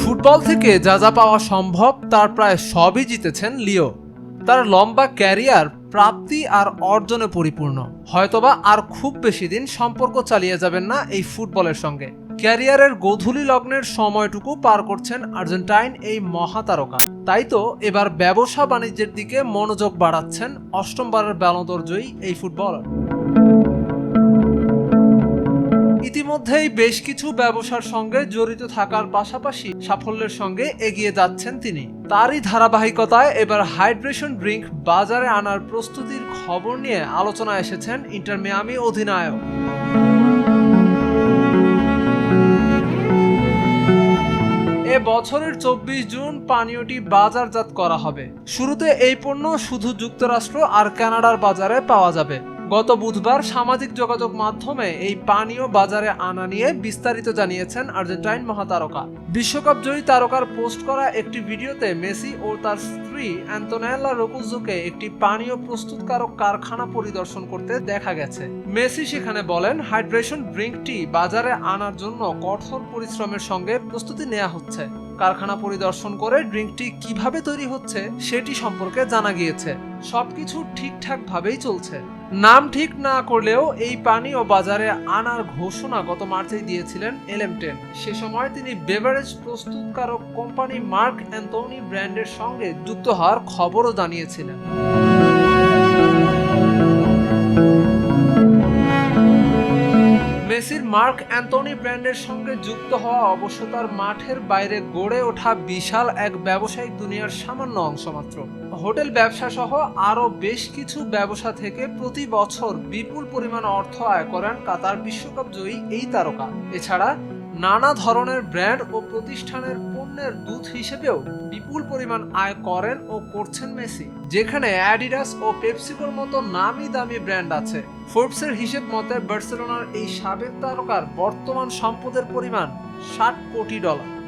Football থেকে যা যা পাওয়া সম্ভব, তার প্রায় সবই জিতেছেন লিও। তার লম্বা ক্যারিয়ার প্রাপ্তি আর অর্জনে পরিপূর্ণ। হয়তোবা আর খুব বেশি দিন সম্পর্ক চালিয়ে যাবেন না এই ফুটবলের সঙ্গে। ক্যারিয়ারের গোধূলি লগ্নের সময়টুকু পার করছেন আর্জেন্টাইন এই মহাতারকা। তাই তো এবার ব্যবসা বাণিজ্যের দিকে মনোযোগ বাড়াচ্ছেন অষ্টমবারের ব্যালদর জয়ী এই ফুটবলার। ইতিমধ্যেই বেশ কিছু ব্যবসার সঙ্গে জড়িত থাকার পাশাপাশি সাফল্যের সঙ্গে এগিয়ে যাচ্ছেন তিনি। তারই ধারাবাহিকতায় এবার হাইড্রেশন ড্রিঙ্ক বাজারে আনার প্রস্তুতির খবর নিয়ে আলোচনা এসেছেন ইন্টার মিয়ামি অধিনায়ক। এ বছরের চব্বিশ জুন পানীয়টি বাজারজাত করা হবে। শুরুতে এই পণ্য শুধু যুক্তরাষ্ট্র আর কানাডার বাজারে পাওয়া যাবে। গত বুধবার সামাজিক যোগাযোগ মাধ্যমে এই পানীয় বাজারে আনা নিয়ে বিস্তারিত জানিয়েছেন আর্জেন্টাইন মহাতারকা। বিশ্বকাপ জয়ী তারকার পোস্ট করা একটি ভিডিওতে মেসি ও তার স্ত্রী অ্যান্তোনেলা রোকুজোকে একটি পানীয় প্রস্তুতকারক কারখানা পরিদর্শন করতে দেখা গেছে। মেসি সেখানে বলেন, হাইড্রেশন ড্রিঙ্কটি বাজারে আনার জন্য কঠোর পরিশ্রমের সঙ্গে প্রস্তুতি নেওয়া হচ্ছে। কারখানা পরিদর্শন করে ড্রিঙ্কটি কীভাবে তৈরি হচ্ছে সেটি সম্পর্কে জানা গিয়েছে। সবকিছু ঠিকঠাক ভাবেই চলছে। নাম ঠিক না করলেও এই পানীয় বাজারে আনার ঘোষণা গত মার্চেই দিয়েছিলেন এলএম টেন সে সময় তিনি বেভারেজ প্রস্তুতকারক কোম্পানি মার্ক অ্যান্থনি ব্র্যান্ডের সঙ্গে যুক্ত হওয়ার খবরও জানিয়েছিলেন। মেসির মার্ক অ্যান্টনি ব্র্যান্ডের সঙ্গে যুক্ত হওয়া অবশ্য তার মাঠের বাইরে গড়ে ওঠা বিশাল এক ব্যবসায়িক দুনিয়ার সামান্য অংশ মাত্র। হোটেল ব্যবসা সহ আরও বেশ কিছু ব্যবসা থেকে প্রতি বছর বিপুল পরিমাণ অর্থ আয় করেন কাতার বিশ্বকাপ জয়ী এই তারকা। এছাড়া নানা ধরনের ব্র্যান্ড ও প্রতিষ্ঠানের পণ্যের দূত হিসেবেও বিপুল পরিমাণ আয় করেন ও করছেন মেসি, যেখানে অ্যাডিডাস ও পেপসিকোর মতো নামি দামি ব্র্যান্ড আছে। ফোর্বসের হিসেব মতে, বার্সেলোনার এই সাবেক তারকার বর্তমান সম্পদের পরিমাণ ষাট কোটি ডলার।